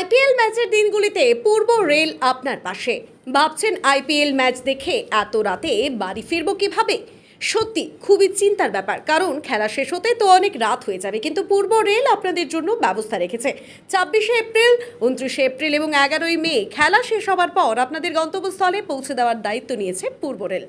IPL ম্যাচের দিনগুলিতে পূর্ব rail আপনার পাশে। ভাবছেন আইপিএল ম্যাচ দেখে এত রাতে বাড়ি ফিরবো কীভাবে? সত্যি, খুবই চিন্তার ব্যাপার, কারণ খেলা শেষ হতে তো অনেক রাত হয়ে যাবে, কিন্তু পূর্ব রেল আপনাদের জন্য ব্যবস্থা রেখেছে। ছাব্বিশে এপ্রিল, উনত্রিশে এপ্রিল এবং এগারোই মে, খেলা শেষ হওয়ার পর আপনাদের গন্তব্যস্থলে পৌঁছে দেওয়ার দায়িত্ব নিয়েছে পূর্ব রেল।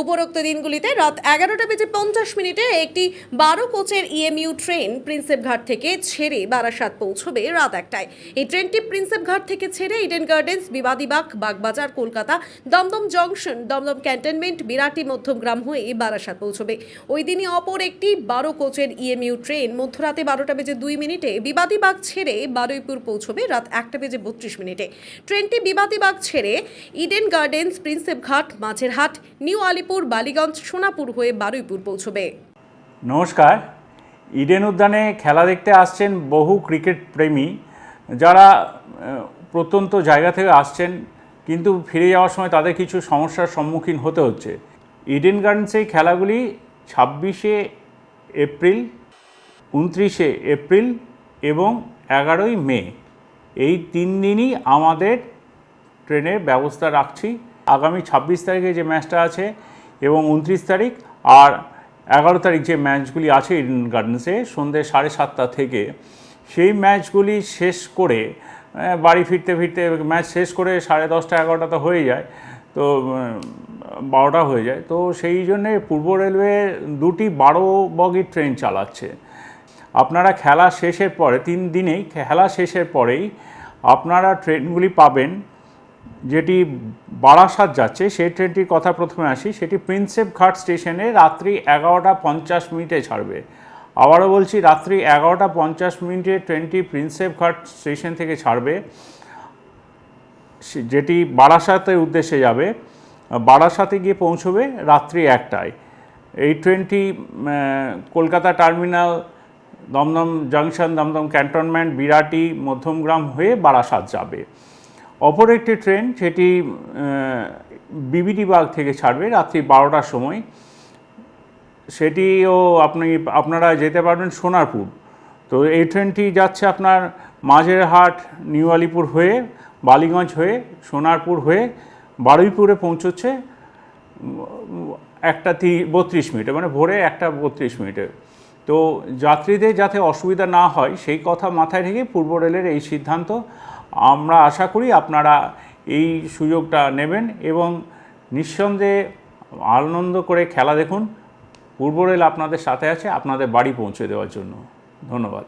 উপরোক্ত দিনগুলিতে রাত এগারোটা বেজে পঞ্চাশ মিনিটে একটি বারো কোচের ইএমইউ ট্রেন প্রিন্সেপ ঘাট থেকে ছেড়ে বারাসাত পৌঁছবে রাত একটায়। এই ট্রেনটি প্রিন্সেপ ঘাট থেকে ছেড়ে Eden gardens Bibadibag, Bagbazar, Kolkata, Dum Dum junction, Dum Dum cantonment, Birati Madhyamgram হয়ে বারাসাত পৌঁছবে। ওই দিনই অপর একটি বারো কোচের ইএমইউ ট্রেন মধ্যরাতে বারোটা বেজে দুই মিনিটে বিবাদীবাগ ছেড়ে বারুইপুর পৌঁছবে রাত একটা বেজে বত্রিশ মিনিটে। ট্রেনটি বিবাদীবাগ ছেড়ে Eden gardens Prinsep Ghat Majerhat, New Alipore Ballygunge, Sonapur হয়ে বারুইপুর পৌঁছবে। নমস্কার। ইডেন উদ্যানে খেলা দেখতে আসছেন বহু ক্রিকেট প্রেমী যারা প্রত্যন্ত জায়গা থেকে আসছেন কিন্তু ফিরে যাওয়ার সময় তাদের কিছু সমস্যার সম্মুখীন হতে হচ্ছে। ইডেন গার্ডেন্স খেলাগুলি ছাব্বিশে এপ্রিল, উনত্রিশে এপ্রিল এবং এগারোই মে। এই তিন দিনই আমাদের ট্রেনের ব্যবস্থা রাখছি। আগামী ছাব্বিশ তারিখে যে ম্যাচটা আছে এবং উনত্রিশ তারিখ আর এগারো তারিখ যে ম্যাচগুলি আছে ইডেন গার্ডেন্সে সন্ধ্যে সাড়ে সাতটা থেকে, সেই ম্যাচগুলি শেষ করে বাড়ি ফিরতে ফিরতে ম্যাচ শেষ করে সাড়ে দশটা এগারোটা তো হয়ে যায়, তো বারোটা হয়ে যায়। তো সেই জন্যে পূর্ব রেলওয়ে দুটি বারো বগির ট্রেন চালাচ্ছে। আপনারা খেলা শেষের পরে, তিন দিনেই খেলা শেষের পরেই আপনারা ট্রেনগুলি পাবেন, যেটি বারাসাত যাচ্ছে, সেই ট্রেনটির কথা প্রথমে আসি, সেটি প্রিন্সেপ ঘাট স্টেশনে রাত্রি এগারোটা পঞ্চাশ মিনিটে ছাড়বে। আবারও বলছি, রাত্রি এগারোটা পঞ্চাশ মিনিটে ট্রেনটি প্রিন্সেপ ঘাট স্টেশন থেকে ছাড়বে। যেটি বারাসাতের উদ্দেশ্যে যাবে, বারাসাতে গিয়ে পৌঁছবে রাত্রি একটায়। এই ট্রেনটি Kolkata terminal, Dum Dum junction, Dum Dum cantonment, Birati, Madhyamgram হয়ে বারাসাত যাবে। অপর একটি ট্রেন, সেটি বিবিডিবাগ থেকে ছাড়বে রাত্রি বারোটার সময়। সেটিও আপনি, আপনারা যেতে পারবেন সোনারপুর। তো এই ট্রেনটি যাচ্ছে আপনার মাঝেরহাট, নিউ আলিপুর হয়ে, বালিগঞ্জ হয়ে, সোনারপুর হয়ে বারুইপুরে পৌঁছচ্ছে, একটা তি, বত্রিশ মিনিটে মানে ভোরে একটা বত্রিশ মিনিটে। তো যাত্রীদের যাতে অসুবিধা না হয়, সেই কথা মাথায় রেখে পূর্ব রেলের এই সিদ্ধান্ত আমরা আশা করি আপনারা এই সুযোগটা নেবেন এবং নিঃসন্দেহে আনন্দ করে খেলা দেখুন। পূর্ব রেল আপনাদের সাথে আছে, আপনাদের বাড়ি পৌঁছে দেওয়ার জন্য। ধন্যবাদ।